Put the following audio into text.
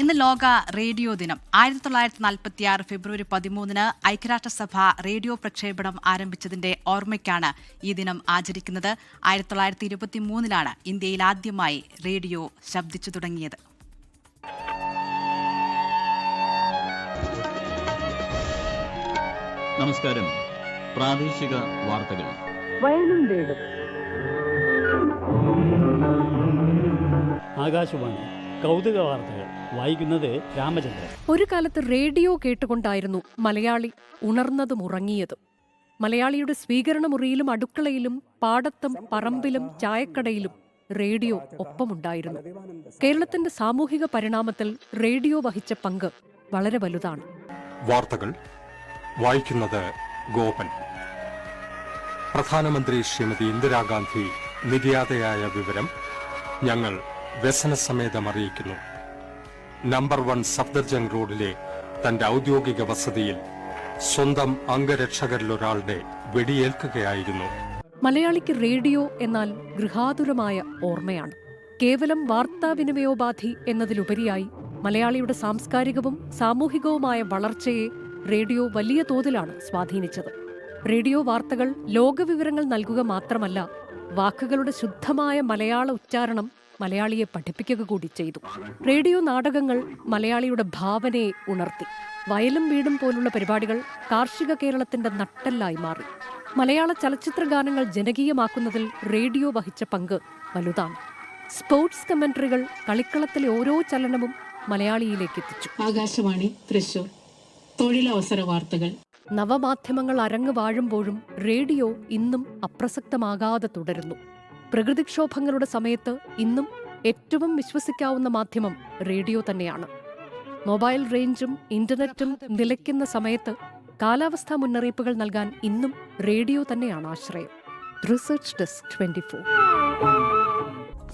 ഇന്ന് ലോക റേഡിയോ ദിനം. ആയിരത്തി തൊള്ളായിരത്തി നാൽപ്പത്തി ആറ് ഫെബ്രുവരി പതിമൂന്നിന് ഐക്യരാഷ്ട്രസഭ റേഡിയോ പ്രക്ഷേപണം ആരംഭിച്ചതിന്റെ ഓർമ്മയ്ക്കാണ് ഈ ദിനം ആചരിക്കുന്നത്. ആയിരത്തി തൊള്ളായിരത്തി ഇരുപത്തി മൂന്നിലാണ് ഇന്ത്യയിൽ ആദ്യമായി റേഡിയോ ശബ്ദിച്ചു തുടങ്ങിയത്. നമസ്കാരം. പ്രാദേശിക വാർത്തകൾ. വയലും ആകാശവാണി. കൗതുക വാർത്തകൾ വായിക്കുന്നത് രാമചന്ദ്രൻ. ഒരു കാലത്ത് റേഡിയോ കേട്ടുകൊണ്ടായിരുന്നു മലയാളി ഉണർന്നതും ഉറങ്ങിയതും. മലയാളിയുടെ സ്വീകരണ മുറിയിലും അടുക്കളയിലും പാടത്തും പറമ്പിലും ചായക്കടയിലും റേഡിയോ ഒപ്പമുണ്ടായിരുന്നു. കേരളത്തിന്റെ സാമൂഹിക പരിണാമത്തിൽ റേഡിയോ വഹിച്ച പങ്ക് വളരെ വലുതാണ്. വാർത്തകൾ വായിക്കുന്നത് ഗോപൻ. പ്രധാനമന്ത്രി ശ്രീമതി ഇന്ദിരാഗാന്ധി നിര്യാതയായ വിവരം ഞങ്ങൾ വ്യസനസമേതം അറിയിക്കുന്നു നമ്പർ വൺ സഫ്ദർജംഗ് റോഡിലെ തന്റെ ഔദ്യോഗിക വസതിയിൽ സ്വന്തം അംഗരക്ഷകരിലൊരാളുടെ വെടിയേൽക്കുകയായിരുന്നു. മലയാളിക്ക് റേഡിയോ എന്നാൽ ഗൃഹാതുരമായ ഓർമ്മയാണ്. കേവലം വാർത്താവിനിമയോപാധി എന്നതിലുപരിയായി മലയാളിയുടെ സാംസ്കാരികവും സാമൂഹികവുമായ വളർച്ചയെ റേഡിയോ വലിയ തോതിലാണ് സ്വാധീനിച്ചത്. റേഡിയോ വാർത്തകൾ ലോകവിവരങ്ങൾ നൽകുക മാത്രമല്ല വാക്കുകളുടെ ശുദ്ധമായ മലയാള ഉച്ചാരണം മലയാളിയെ പഠിപ്പിക്കുക കൂടി ചെയ്തു. റേഡിയോ നാടകങ്ങൾ മലയാളിയുടെ ഭാവനയെ ഉണർത്തി. വയലും വീടും പോലുള്ള പരിപാടികൾ കാർഷിക കേരളത്തിന്റെ നട്ടെല്ലായി മാറി. മലയാള ചലച്ചിത്ര ഗാനങ്ങൾ ജനകീയമാക്കുന്നതിൽ റേഡിയോ വഹിച്ച പങ്ക് വലുതാണ്. സ്പോർട്സ് കമന്ററികൾ കളിക്കളത്തിലെ ഓരോ ചലനവും മലയാളിയിലേക്ക് എത്തിച്ചു. ആകാശവാണി തൃശൂർ. തൊഴിലവസര വാർത്തകൾ. നവമാധ്യമങ്ങൾ അരങ്ങു വാഴുമ്പോഴും റേഡിയോ ഇന്നും അപ്രസക്തമാകാതെ തുടരുന്നു. പ്രകൃതിക്ഷോഭങ്ങളുടെ സമയത്ത് ഇന്നും ഏറ്റവും വിശ്വസിക്കാവുന്ന മാധ്യമം റേഡിയോ തന്നെയാണ്. മൊബൈൽ റേഞ്ചും ഇന്റർനെറ്റും നിലയ്ക്കുന്ന സമയത്ത് കാലാവസ്ഥാ മുന്നറിയിപ്പുകൾ നൽകാൻ ഇന്നും റേഡിയോ തന്നെയാണ് ആശ്രയം. Research desk twenty